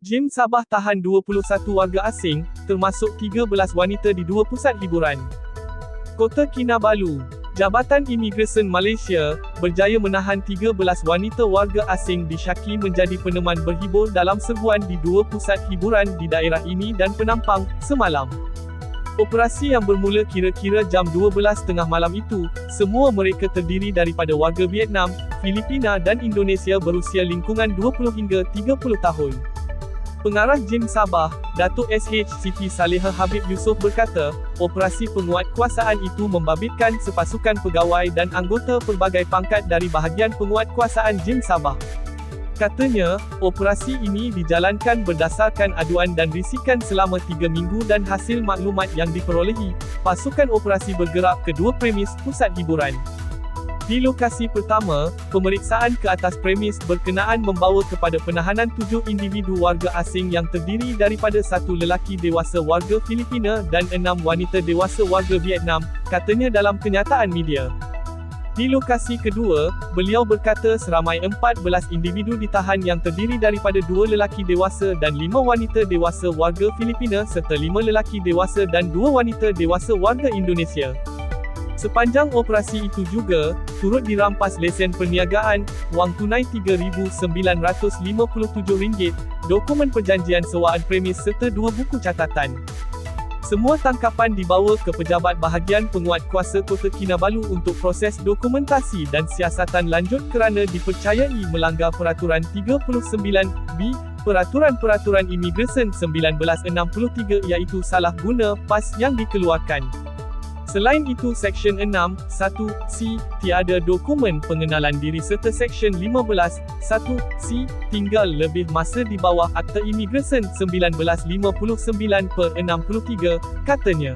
Jim Sabah tahan 21 warga asing, termasuk 13 wanita di dua pusat hiburan. Kota Kinabalu, Jabatan Imigresen Malaysia, berjaya menahan 13 wanita warga asing disyaki menjadi peneman berhibur dalam serbuan di dua pusat hiburan di daerah ini dan penampang, semalam. Operasi yang bermula kira-kira jam 12.30 malam itu, semua mereka terdiri daripada warga Vietnam, Filipina dan Indonesia berusia lingkungan 20 hingga 30 tahun. Pengarah Jim Sabah, Datuk SH Siti Saleha Habib Yusof berkata, operasi penguatkuasaan itu membabitkan sepasukan pegawai dan anggota pelbagai pangkat dari bahagian penguatkuasaan Jim Sabah. Katanya, operasi ini dijalankan berdasarkan aduan dan risikan selama tiga minggu dan hasil maklumat yang diperolehi, pasukan operasi bergerak ke dua premis pusat hiburan. Di lokasi pertama, pemeriksaan ke atas premis berkenaan membawa kepada penahanan tujuh individu warga asing yang terdiri daripada satu lelaki dewasa warga Filipina dan enam wanita dewasa warga Vietnam, katanya dalam kenyataan media. Di lokasi kedua, beliau berkata seramai 14 individu ditahan yang terdiri daripada dua lelaki dewasa dan lima wanita dewasa warga Filipina serta lima lelaki dewasa dan dua wanita dewasa warga Indonesia. Sepanjang operasi itu juga, turut dirampas lesen perniagaan, wang tunai RM3,957, dokumen perjanjian sewaan premis serta dua buku catatan. Semua tangkapan dibawa ke Pejabat Bahagian Penguat Kuasa Kota Kinabalu untuk proses dokumentasi dan siasatan lanjut kerana dipercayai melanggar Peraturan 39B, Peraturan-Peraturan Imigresen 1963 iaitu salah guna PAS yang dikeluarkan. Selain itu Seksyen 6, 1, C, tiada dokumen pengenalan diri serta Seksyen 15, 1, C, tinggal lebih masa di bawah Akta Imigresen 1959 per 63, katanya.